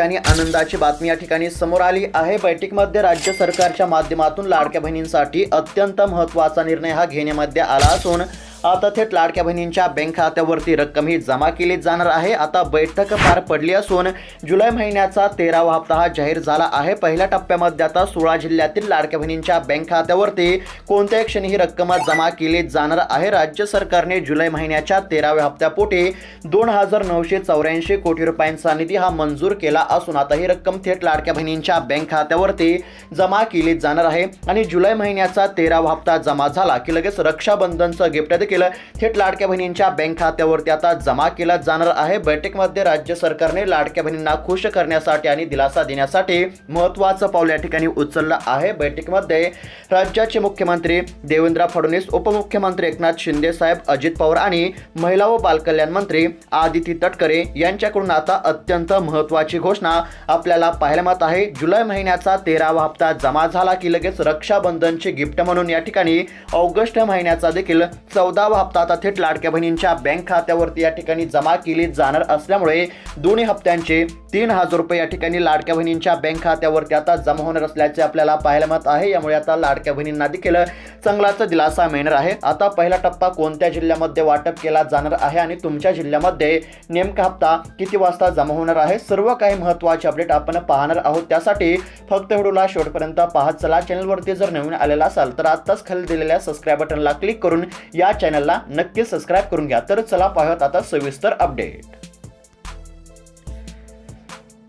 आणि आनंदाची बातमी या ठिकाणी समोर आली आहे. बैठकीमध्ये राज्य सरकारच्या माध्यमातून लाडक्या बहिणींसाठी अत्यंत महत्त्वाचा निर्णय हा घेण्यामध्ये आला असून आता थेट लाडक्या बहिणींच्या बँक खात्यावरती रक्कम ही जमा केली जाणार आहे. आता बैठक पार पडली असून जुलै महिन्याचा तेरावा हप्ता हा जाहीर झाला आहे. पहिल्या टप्प्यामध्ये आता सोळा जिल्ह्यातील लाडक्या बहिणींच्या बँक खात्यावरती कोणत्याही क्षणी ही रक्कम जमा केली जाणार आहे. राज्य सरकारने जुलै महिन्याच्या तेराव्या हप्त्यापोटी दोन हजार नऊशे चौऱ्याऐंशी कोटी रुपयांचा निधी हा मंजूर केला असून आता ही रक्कम थेट लाडक्या बहिणींच्या बँक खात्यावरती जमा केली जाणार आहे. आणि जुलै महिन्याचा तेरावा हप्ता जमा झाला की लगेच रक्षाबंधनचं गिफ्ट देखील केलं. थेट लाडक्या बहिणींच्या बँक खात्यावरती आता जमा केला जाणार आहे. बैठकीमध्ये राज्य सरकारने लाडक्या बहिणींना खुश करण्यासाठी आणि दिलासा देण्यासाठी महत्त्वाचं पाऊल या ठिकाणी उचललं आहे. बैठकीमध्ये राज्याचे मुख्यमंत्री देवेंद्र फडणवीस उपमुख्यमंत्री एकनाथ शिंदे साहेब अजित पवार आणि महिला व बालकल्याण मंत्री आदिती तटकरे यांच्याकडून आता अत्यंत महत्त्वाची घोषणा आपल्याला पाहायला मिळत आहे. जुलै महिन्याचा तेरावा हप्ता जमा झाला की लगेच रक्षाबंधनचे गिफ्ट म्हणून या ठिकाणी ऑगस्ट महिन्याचा देखील चौदा चौदावा हप्ता आता थेट लाडक्या बहिणींच्या बँक खात्यावरती या ठिकाणी जमा केली जाणार असल्यामुळे दोन्ही हप्त्यांचे तीन हजार रुपये या ठिकाणी लाडक्या बहिणींच्या बँक खात्यावरती आता जमा होणार असल्याचे आपल्याला पाहायला मिळत आहे. यामुळे आता लाडक्या बहिणींना देखील चांगलाच दिलासा मिळणार आहे. आता पहिला टप्पा कोणत्या जिल्ह्यामध्ये वाटप केला जाणार आहे आणि तुमच्या जिल्ह्यामध्ये नेमका हप्ता किती वाजता जमा होणार आहे? सर्व काही महत्त्वाचे अपडेट आपण पाहणार आहोत. त्यासाठी फक्त व्हिडिओला शेवटपर्यंत पाहत चला. चॅनलवरती जर नवीन आलेला असाल तर आत्ताच खाली दिलेल्या सबस्क्राईब बटनला क्लिक करून या चॅनलला नक्की सबस्क्राईब करून घ्या. तर चला पाहत आता सविस्तर अपडेट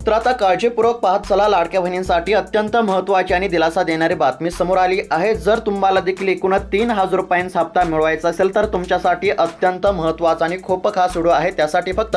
तर आता काळजीपूर्वक पाहत चला लाडक्या बहिणींसाठी अत्यंत महत्त्वाची आणि दिलासा देणारी बातमी समोर आली आहे. जर तुम्हाला देखील एकूण तीन हजार रुपयांचा हप्ता मिळवायचा असेल तर तुमच्यासाठी अत्यंत महत्त्वाचा आणि खूप खास व्हिडिओ आहे. त्यासाठी फक्त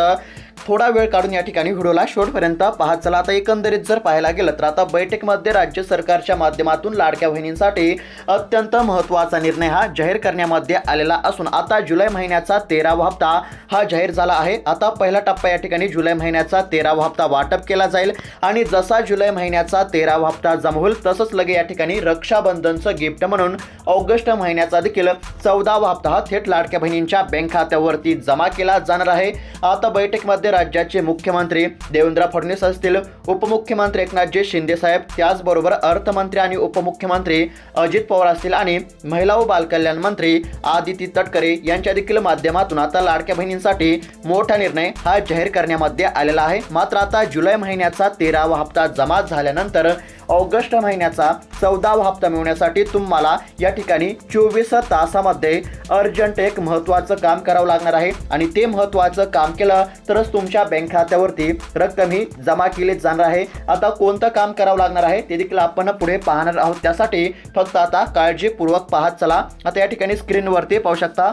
थोडा वेळ काढून या ठिकाणी व्हिडिओला शेवटपर्यंत पाहत चला. आता एकंदरीत जर पाहायला गेलं तर आता बैठकीमध्ये राज्य सरकारच्या माध्यमातून लाडक्या बहिणींसाठी अत्यंत महत्त्वाचा निर्णय हा जाहीर करण्यामध्ये आलेला असून आता जुलै महिन्याचा तेरावा हप्ता हा जाहीर झाला आहे. आता पहिला टप्पा या ठिकाणी जुलै महिन्याचा तेरावा हप्ता वाटप केला जाईल आणि जसा जुलै महिन्याचा तेरावा हप्ता जमा होईल तसंच लगे या ठिकाणी रक्षाबंधनचं गिफ्ट म्हणून ऑगस्ट महिन्याचा देखील चौदावा हप्ता हा थेट लाडक्या बहिणींच्या बँक खात्यावरती जमा केला जाणार आहे. आता बैठकीमध्ये राज्याचे मुख्यमंत्री देवेंद्र फडणवीस असतील उपमुख्यमंत्री एकनाथजी शिंदे साहेब त्याचबरोबर अर्थमंत्री आणि उपमुख्यमंत्री अजित पवार असतील आणि महिला व बालकल्याण मंत्री आदिती तटकरे यांच्या देखील माध्यमातून आता लाडक्या बहिणींसाठी मोठा निर्णय हा जाहीर करण्यामध्ये आलेला आहे. मात्र आता जुलै महिन्याचा तेरावा हप्ता जमा झाल्यानंतर ऑगस्ट महिन्याचा चौदावा हप्ता मिळवण्यासाठी तुम्हाला या ठिकाणी चोवीस तासामध्ये अर्जंट एक महत्त्वाचं काम करावं लागणार आहे. आणि ते महत्त्वाचं काम केलं तरच तुमच्या बँक खात्यावरती रक्कम ही जमा केली जाणार आहे. आता कोणतं काम करावं लागणार आहे ते देखील आपण पुढे पाहणार आहोत. त्यासाठी फक्त आता काळजीपूर्वक पाहत चला. आता या ठिकाणी स्क्रीनवरती पाहू शकता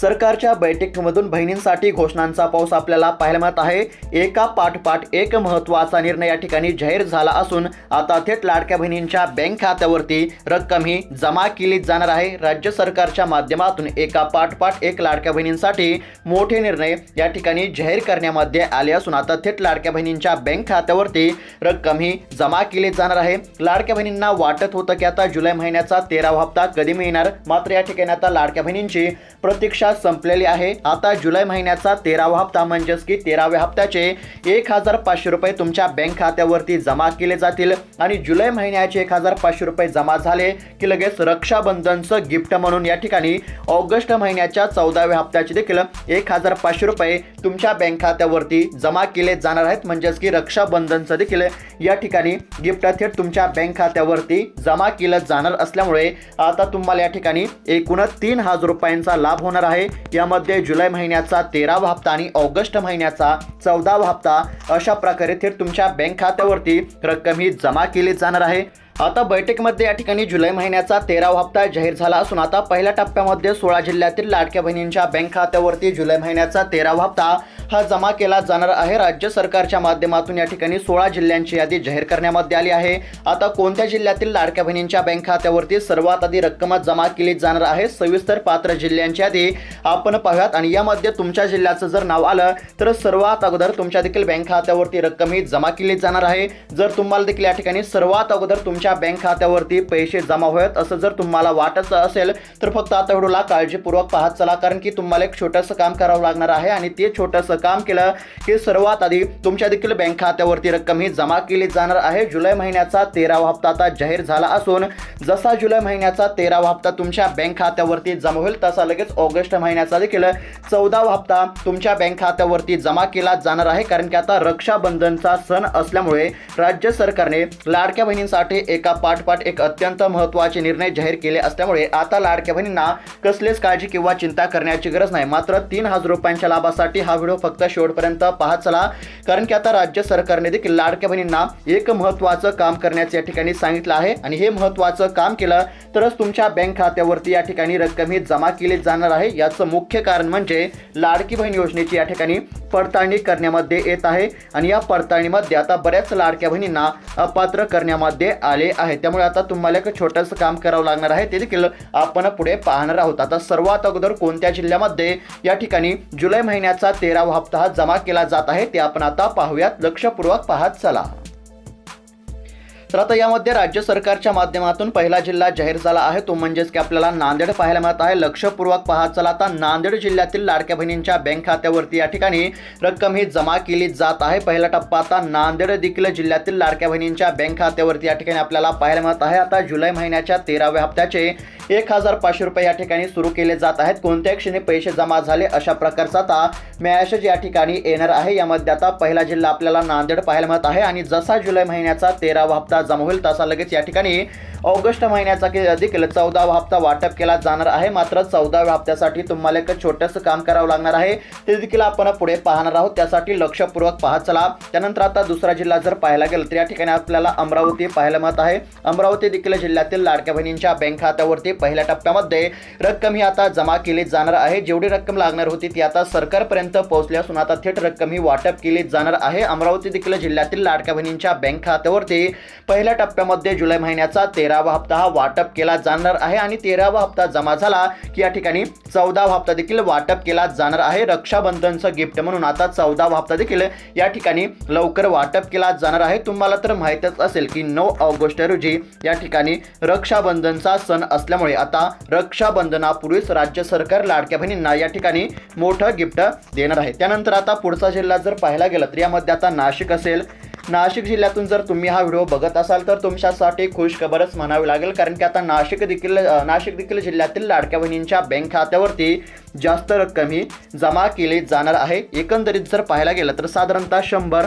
सरकारच्या बैठकीमधून बहिणींसाठी घोषणांचा पाऊस आपल्याला पाहायला मिळत आहे. एका पाठपाठ एक महत्त्वाचा निर्णय या ठिकाणी जाहीर झाला असून आता थेट लाडक्या बहिणींच्या बँक खात्यावरती रक्कम ही जमा केली जाणार आहे. राज्य सरकारच्या माध्यमातून एका पाठपाठ एक लाडक्या बहिणींसाठी मोठे निर्णय या ठिकाणी जाहीर करण्यामध्ये आले असून आता थेट लाडक्या बहिणींच्या बँक खात्यावरती रक्कम ही जमा केली जाणार आहे. लाडक्या बहिणींना वाटत होतं की आता जुलै महिन्याचा तेरावा हप्ता कधी मिळणार? मात्र या ठिकाणी आता लाडक्या बहिणींची प्रतीक्षा संपलेली आहे. आता जुलै महिन्याचा तेरावा हप्ता म्हणजेच की तेराव्या हप्त्याचे एक हजार पाचशे रुपये तुमच्या बँक खात्यावरती जमा केले जातील आणि जुलै महिन्याचे एक हजार पाचशे रुपये जमा झाले की लगेच रक्षाबंधनचं गिफ्ट म्हणून या ठिकाणी ऑगस्ट महिन्याच्या चौदाव्या हप्त्याचे देखील एक हजार पाचशे रुपये तुमच्या बँक खात्यावरती जमा केले जाणार आहेत. म्हणजेच की रक्षाबंधनचं देखील या ठिकाणी गिफ्ट थेट तुमच्या बँक खात्यावरती जमा केलं जाणार असल्यामुळे आता तुम्हाला या ठिकाणी एकूण तीन हजार रुपयांचा लाभ होणार आहे. यामध्ये जुलै महिन्याचा तेरावा हप्ता आणि ऑगस्ट महिन्याचा चौदावा हप्ता. अशा प्रकारे थेट तुमच्या बँक खात्यावरती रक्कम ही जमा केली जाणार आहे. आता बैठकीमध्ये या ठिकाणी जुलै महिन्याचा तेरावा हप्ता जाहीर झाला असून आता पहिल्या टप्प्यामध्ये सोळा जिल्ह्यातील लाडक्या बहिणींच्या बँक खात्यावरती जुलै महिन्याचा तेरावा हप्ता हा जमा केला जाणार आहे. राज्य सरकारच्या माध्यमातून या ठिकाणी सोळा जिल्ह्यांची यादी जाहीर करण्यामध्ये आली आहे. आता कोणत्या जिल्ह्यातील लाडक्या बहिणींच्या बँक खात्यावरती सर्वात आधी रक्कम जमा केली जाणार आहे? सविस्तर पात्र जिल्ह्यांची यादी आपण पाहूयात. आणि यामध्ये तुमच्या जिल्ह्याचं जर नाव आलं तर सर्वात अगोदर तुमच्या देखील बँक खात्यावरती रक्कम ही जमा केली जाणार आहे. जर तुम्हाला देखील या ठिकाणी सर्वात अगोदर तुमच्या बँक खात्यावरती पैसे जमा होत असं जर तुम्हाला वाटत असेल तर फक्त आता व्हिडिओला काळजीपूर्वक पाहत चला कारण की तुम्हाला एक छोटंसं काम करावं लागणार आहे. आणि ते छोटंसं काम केलं. की सर्वात आधी तुमच्या देखील बँक खात्यावरती रक्कम ही जमा केली जाणार आहे. जुलै महिन्याचा तेरावा हप्ता आता जाहीर झाला असून जसा जुलै महिन्याचा तेरावा हप्ता तुमच्या बँक खात्यावरती जमा होईल तसा लगेच ऑगस्ट महिन्याचा देखील चौदावा हप्ता तुमच्या बँक खात्यावरती जमा केला जाणार आहे. कारण की आता रक्षाबंधनचा सण असल्यामुळे राज्य सरकारने लाडक्या बहिणींसाठी एका पाठपाठ एक अत्यंत महत्त्वाचे निर्णय जाहीर केले असल्यामुळे आता लाडक्या बहिणींना कसलीच काळजी किंवा चिंता करण्याची गरज नाही. मात्र तीन हजार रुपयांच्या लाभासाठी हा व्हिडिओ फक्त शेवटपर्यंत पाहत चला. कारण की आता राज्य सरकारने देखील लाडक्या बहिणींना एक महत्त्वाचं काम करण्याचं या ठिकाणी सांगितलं आहे. आणि हे महत्त्वाचं काम केलं तरच तुमच्या बँक खात्यावरती या ठिकाणी रक्कम ही जमा केली जाणार आहे. याचं मुख्य कारण म्हणजे लाडकी बहीण योजनेची या ठिकाणी पडताळणी करण्यामध्ये येत आहे. आणि या पडताळणीमध्ये आता बऱ्याच लाडक्या बहिणींना अपात्र करण्यामध्ये आले आहे. त्यामुळे आता तुम्हाला एक छोटंसं काम करावं लागणार आहे. ते देखील आपण पुढे पाहणार आहोत. आता सर्वात अगोदर कोणत्या जिल्ह्यामध्ये या ठिकाणी जुलै महिन्याचा तेरावा हप्ता जमा केला जात आहे ते आपण आता पाहूयात. लक्षपूर्वक पाहत चला. तर आता यामध्ये राज्य सरकारच्या माध्यमातून पहिला जिल्हा जाहीर झाला आहे. तो म्हणजेच की आपल्याला नांदेड पाहायला मिळत आहे. लक्षपूर्वक पाहत चला आता नांदेड जिल्ह्यातील लाडक्या बहिणींच्या बँक खात्यावरती या ठिकाणी रक्कम ही जमा केली जात आहे. पहिला टप्पा आता नांदेड देखील जिल्ह्यातील लाडक्या बहिणींच्या बँक खात्यावरती या ठिकाणी आपल्याला पाहायला मिळत आहे. आता जुलै महिन्याच्या तेराव्या हप्त्याचे एक हजार पाचशे रुपये या ठिकाणी सुरू केले जात आहेत. कोणत्या क्षणी पैसे जमा झाले अशा प्रकारचा आता मॅसेज या ठिकाणी येणार आहे. यामध्ये आता पहिला जिल्हा आपल्याला नांदेड पाहायला मिळत आहे. आणि जसा जुलै महिन्याचा तेरावा हप्ता जमा होईल तसा लगेच या ठिकाणी ऑगस्ट महिन्याचा की देखील चौदावा हप्ता वाटप केला जाणार आहे. मात्र चौदाव्या हप्त्यासाठी तुम्हाला एक छोटंसं काम करावं लागणार आहे. ते देखील आपण पुढे पाहणार आहोत. त्यासाठी लक्षपूर्वक पाहत चला. त्यानंतर आता दुसरा जिल्हा जर पाहायला गेलं तर या ठिकाणी आपल्याला अमरावती पाहायला मिळत आहे. अमरावती देखील जिल्ह्यातील लाडक्या बहिणींच्या बँक खात्यावरती पहिल्या टप्प्यामध्ये रक्कम ही आता जमा केली जाणार आहे. जेवढी रक्कम लागणार होती ती आता सरकारपर्यंत पोहोचली असून आता थेट रक्कम ही वाटप केली जाणार आहे. अमरावती देखील जिल्ह्यातील लाडक्या बहिणींच्या बँक खात्यावरती पहिल्या टप्प्यामध्ये जुलै महिन्याचा तेरावा हप्ता हा वाटप केला जाणार आहे आणि तेरावा हप्ता जमा झाला की या ठिकाणी चौदावा हप्ता देखील वाटप केला जाणार आहे. रक्षाबंधनचं गिफ्ट म्हणून आता चौदावा हप्ता देखील या ठिकाणी लवकर वाटप केला जाणार आहे. तुम्हाला तर माहीतच असेल की नऊ ऑगस्ट रोजी या ठिकाणी रक्षाबंधनचा सण असल्यामुळे आता रक्षाबंधनापूर्वीच राज्य सरकार लाडक्या बहिणींना या ठिकाणी मोठं गिफ्ट देणार आहे. त्यानंतर आता पुढचा जिल्हा जर पाहायला गेलं तर यामध्ये आता नाशिक असेल नाशिक जिल्ह्यातून जर तुम्ही हा व्हिडिओ बघत असाल तर तुमच्यासाठी खुश खबरच म्हणावी लागेल. कारण की आता नाशिक देखील नाशिक देखील जिल्ह्यातील लाडक्या बहिणींच्या बँक खात्यावरती जास्त रक्कम ही जमा केली जाणार आहे. एकंदरीत जर पाहायला गेलं तर साधारणतः शंभर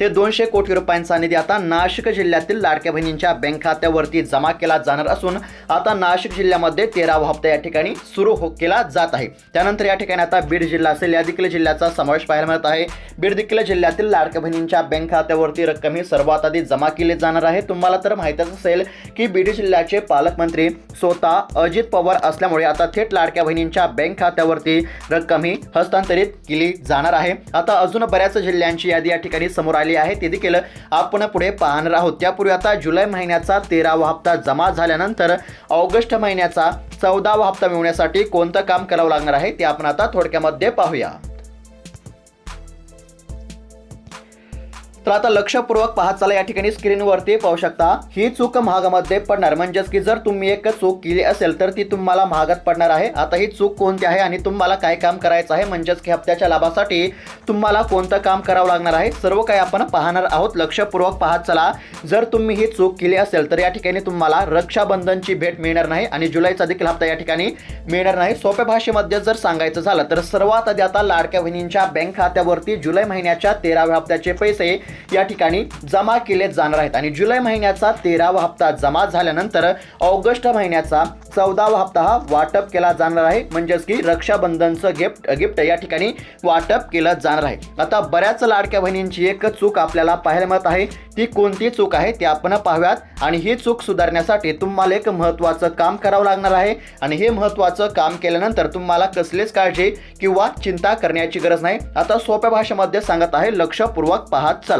ते दोनशे कोटी रुपयांचा निधी आता नाशिक जिल्ह्यातील लाडक्या बहिणींच्या बँक खात्यावरती जमा केला जाणार असून आता नाशिक जिल्ह्यामध्ये तेरावा हप्ता या ठिकाणी सुरू हो केला जात आहे. त्यानंतर या ठिकाणी आता बीड जिल्हा असेल या देखील जिल्ह्याचा समावेश पाहायला मिळत आहे. बीड देखील जिल्ह्यातील लाडक्या बहिणींच्या बँक खात्यावरती रक्कम ही सर्वात आधी जमा केली जाणार आहे. तुम्हाला तर माहीतच असेल की बीड जिल्ह्याचे पालकमंत्री स्वतः अजित पवार असल्यामुळे आता थेट लाडक्या बहिणींच्या बँक खात्यावरती रक्कम ही हस्तांतरित केली जाणार आहे. आता अजून बऱ्याच जिल्ह्यांची यादी या ठिकाणी समोर आली आहे. ते देखील आपण पुढे पाहणार आहोत. त्यापूर्वी आता जुलै महिन्याचा तेरावा हप्ता जमा झाल्यानंतर ऑगस्ट महिन्याचा चौदावा हप्ता मिळवण्यासाठी कोणतं काम करावं लागणार आहे ते आपण आता थोडक्यामध्ये पाहूया. तर आता लक्षपूर्वक पाहत चला या ठिकाणी स्क्रीनवरती पाहू शकता. ही चूक महागामध्ये पडणार. म्हणजेच की जर तुम्ही एक चूक केली असेल तर ती तुम्हाला महागात पडणार आहे. आता ही चूक कोणती आहे आणि तुम्हाला काय काम करायचं आहे? म्हणजेच की हप्त्याच्या लाभासाठी तुम्हाला कोणतं काम करावं लागणार आहे? सर्व काही आपण पाहणार आहोत. लक्षपूर्वक पाहत चला. जर तुम्ही ही चूक केली असेल तर या ठिकाणी तुम्हाला रक्षाबंधनची भेट मिळणार नाही आणि जुलैचा देखील हप्ता या ठिकाणी मिळणार नाही. सोप्या भाषेमध्ये जर सांगायचं झालं तर सर्वात आधी आता लाडक्या बहिणींच्या बँक खात्यावरती जुलै महिन्याच्या तेराव्या हप्त्याचे पैसे या ठिकाणी जमा केले जाणार आहेत. आणि जुलै महिन्याचा तेरावा हप्ता जमा झाल्यानंतर ऑगस्ट महिन्याचा चौदावा हप्ता हा वाटप केला जाणार आहे. म्हणजेच की रक्षाबंधनचं गिफ्ट गिफ्ट या ठिकाणी वाटप केलं जाणार आहे. आता बऱ्याच लाडक्या बहिणींची एक चूक आपल्याला पाहायला मिळत आहे. ती कोणती चूक आहे ते आपण पाहूयात. आणि ही चूक सुधारण्यासाठी तुम्हाला एक महत्त्वाचं काम करावं लागणार आहे. आणि हे महत्त्वाचं काम केल्यानंतर तुम्हाला कसलीच काळजी किंवा चिंता करण्याची गरज नाही. आता सोप्या भाषेमध्ये सांगत आहे लक्षपूर्वक पाहत चला.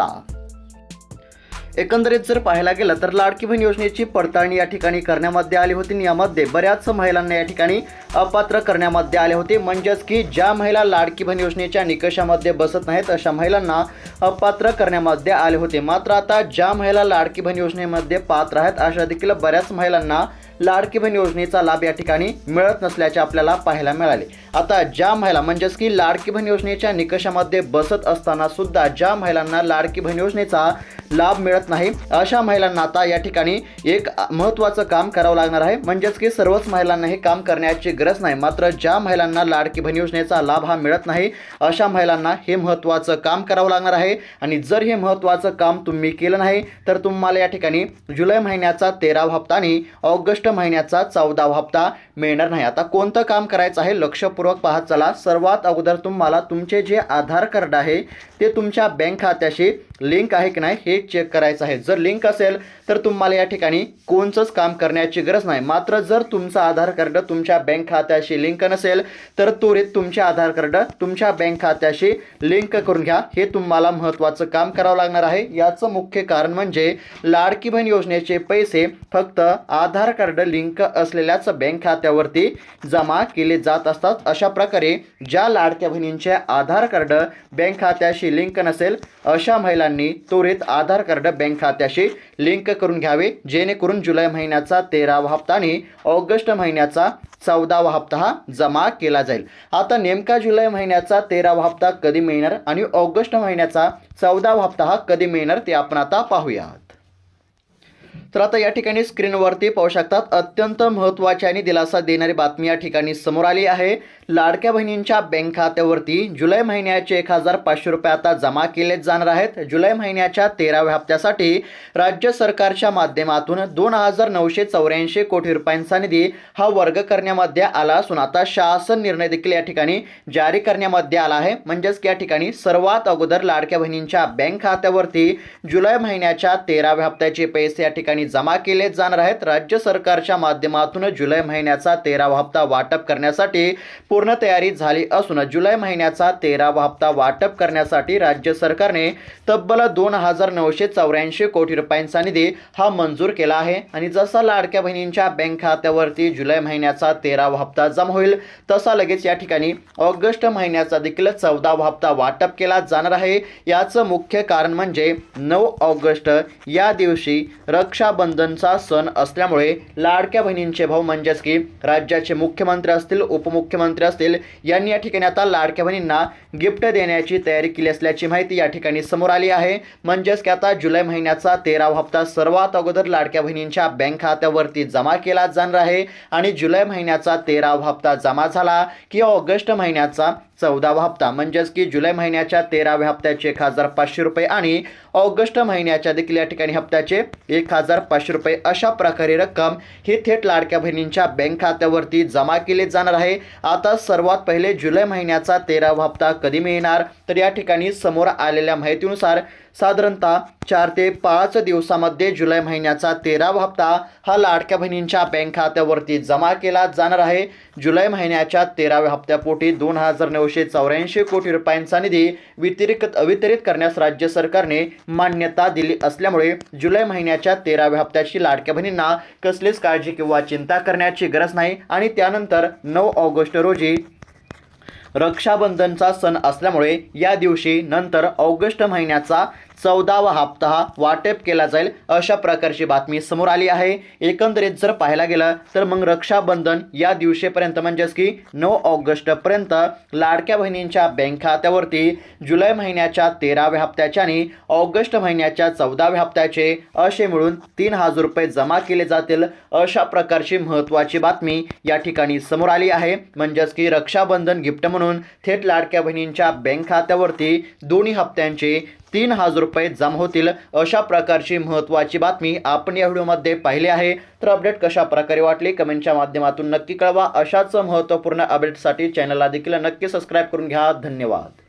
एकंदरीत जर पाहायला गेलं तर लाडकी बहीण योजनेची पडताळणी या ठिकाणी करण्यामध्ये आली होती. आणि यामध्ये बऱ्याच महिलांना या ठिकाणी अपात्र करण्यामध्ये आले होते. म्हणजेच की ज्या महिला लाडकी बहीण योजनेच्या निकषामध्ये बसत नाहीत अशा महिलांना अपात्र करण्यामध्ये आले होते. मात्र आता ज्या महिला लाडकी बहीण योजनेमध्ये पात्र आहेत अशा देखील बऱ्याच महिलांना लाडकी बहीण योजनेचा लाभ या ठिकाणी मिळत नसल्याचे आपल्याला पाहायला मिळाले. आता ज्या महिला म्हणजेच की लाडकी बहीण योजनेच्या निकषामध्ये बसत असताना सुद्धा ज्या महिलांना लाडकी बहीण योजनेचा लाभ मिळत नाही अशा महिलांना आता या ठिकाणी एक महत्त्वाचं काम करावं लागणार आहे. म्हणजेच की सर्वच महिलांना हे काम करण्याची गरज नाही मात्र ज्या महिलांना लाडकी बहीण योजनेचा लाभ हा मिळत नाही अशा महिलांना हे महत्त्वाचं काम करावं लागणार आहे. आणि जर हे महत्त्वाचं काम तुम्ही केलं नाही तर तुम्हाला या ठिकाणी जुलै महिन्याचा तेरावा हप्ता आणि ऑगस्ट महिन्याचा चौदावा हप्ता मिळणार नाही. आता कोणतं काम करायचं आहे? लक्षपूर्वक पाहत चला. सर्वात अगोदर तुम्हाला तुमचे जे आधार कार्ड आहे ते तुमच्या बँक खात्याशी लिंक आहे की नाही हे चेक करायचं आहे. जर लिंक असेल तर तुम्हाला या ठिकाणी कोणचंच काम करण्याची गरज नाही. मात्र जर तुमचं आधार कार्ड तुमच्या बँक खात्याशी लिंक नसेल तर त्वरित तुमचे आधार कार्ड तुमच्या बँक खात्याशी लिंक करून घ्या. हे तुम्हाला महत्त्वाचं काम करावं लागणार आहे. याचं मुख्य कारण म्हणजे लाडकी बहीण योजनेचे पैसे फक्त आधार कार्ड लिंक असलेल्याच बँक खात्यावरती जमा केले जात असतात. अशा प्रकारे ज्या लाडक्या बहिणींचे आधार कार्ड बँक खात्याशी लिंक नसेल अशा महिलांनी त्वरित आधार कार्ड बँक खात्याशी लिंक करून घ्यावे जेणेकरून जुलै महिन्याचा तेरावा हप्ता आणि ऑगस्ट महिन्याचा चौदावा हप्ता हा जमा केला जाईल. आता नेमका जुलै महिन्याचा तेरावा हप्ता कधी मिळणार आणि ऑगस्ट महिन्याचा चौदावा हप्ता हा कधी मिळणार ते आपण आता पाहूयात. तर आता या ठिकाणी स्क्रीनवरती पाहू शकतात अत्यंत महत्त्वाची आणि दिलासा देणारी बातमी या ठिकाणी समोर आली आहे. लाडक्या बहिणींच्या बँक खात्यावरती जुलै महिन्याचे एक हजार पाचशे रुपये आता जमा केले जाणार आहेत. जुलै महिन्याच्या तेराव्या हप्त्यासाठी राज्य सरकारच्या माध्यमातून दोन हजार नऊशे चौऱ्याऐंशी कोटी रुपयांचा निधी हा वर्ग करण्यामध्ये आला असून आता शासन निर्णय देखील या ठिकाणी जारी करण्यामध्ये आला आहे. म्हणजेच या ठिकाणी सर्वात अगोदर लाडक्या बहिणींच्या बँक खात्यावरती जुलै महिन्याच्या तेराव्या हप्त्याचे पैसे या ठिकाणी जमा केले जाणार आहेत. राज्य सरकारच्या माध्यमातून जुलै महिन्याचा तेरावा हप्ता वाटप करण्यासाठी पूर्ण तयारी झाली असून जुलै महिन्याचा तेरावा हप्ता वाटप करण्यासाठी राज्य सरकारने तब्बल दोन हजार नऊशे चौऱ्याऐंशी कोटी रुपयांचा निधी हा मंजूर केला आहे. आणि जसा लाडक्या बहिणींच्या बँक खात्यावरती जुलै महिन्याचा तेरावा हप्ता जमा होईल तसा लगेच या ठिकाणी ऑगस्ट महिन्याचा देखील चौदावा हप्ता वाटप केला जाणार आहे. याचं मुख्य कारण म्हणजे नऊ ऑगस्ट या दिवशी रक्षा रक्षाबंधनचा सण असल्यामुळे लाडक्या बहिणींचे भाऊ म्हणजेच की राज्याचे मुख्यमंत्री असतील उपमुख्यमंत्री असतील यांनी या ठिकाणी आता लाडक्या बहिणींना गिफ्ट देण्याची तयारी केली असल्याची माहिती या ठिकाणी समोर आली आहे. म्हणजेच की आता जुलै महिन्याचा तेरावा हप्ता सर्वात अगोदर लाडक्या बहिणींच्या बँक खात्यावरती जमा केला जाणार आहे आणि जुलै महिन्याचा तेरावा हप्ता जमा झाला की ऑगस्ट महिन्याचा चौदावा हप्ता म्हणजेच की जुलै महिन्याच्या तेराव्या हप्त्याचे एक हजार पाचशे रुपये आणि ऑगस्ट महिन्याच्या देखील या ठिकाणी हप्त्याचे एक हजार पाचशे रुपये अशा प्रकारे रक्कम ही थेट लाडक्या बहिणींच्या बँक खात्यावरती जमा केली जाणार आहे. आता सर्वात पहिले जुलै महिन्याचा तेरावा हप्ता कधी मिळणार? तर या ठिकाणी समोर आलेल्या माहितीनुसार साधारणतः चार ते पाच दिवसामध्ये जुलै महिन्याचा तेरावा हप्ता हा लाडक्या बहिणींच्या बँक खात्यावरती जमा केला जाणार आहे. जुलै महिन्याच्या तेराव्या हप्त्यापोटी दोन हजार नऊशे चौऱ्याऐंशी कोटी रुपयांचा निधी वितरित वितरित करण्यास राज्य सरकारने मान्यता दिली असल्यामुळे जुलै महिन्याच्या तेराव्या हप्त्याची लाडक्या बहिणींना कसलीच काळजी किंवा चिंता करण्याची गरज नाही. आणि त्यानंतर नऊ ऑगस्ट रोजी रक्षाबंधनचा सण असल्यामुळे या दिवशी नंतर ऑगस्ट महिन्याचा चौदावा हप्ता हा वाटप केला जाईल अशा प्रकारची बातमी समोर आली आहे. एकंदरीत जर पाहायला गेलं तर मग रक्षाबंधन या दिवशीपर्यंत म्हणजेच की नऊ ऑगस्टपर्यंत लाडक्या बहिणींच्या बँक खात्यावरती जुलै महिन्याच्या तेराव्या हप्त्याच्या आणि ऑगस्ट महिन्याच्या चौदाव्या हप्त्याचे असे मिळून तीन हजार रुपये जमा केले जातील अशा प्रकारची महत्त्वाची बातमी या ठिकाणी समोर आली आहे. म्हणजेच की रक्षाबंधन गिफ्ट म्हणून थेट लाडक्या बहिणींच्या बँक खात्यावरती दोन्ही हप्त्यांचे तीन हजार रुपये जमा होतील. अशा प्रकारची महत्त्वाची बातमी आपण या व्हिडिओमध्ये पाहिली आहे. तर अपडेट कशा प्रकारे वाटली? कमेंटच्या माध्यमातून नक्की कळवा. अशाच महत्त्वपूर्ण अपडेटसाठी चॅनलला देखील नक्की सबस्क्राईब करून घ्या. धन्यवाद.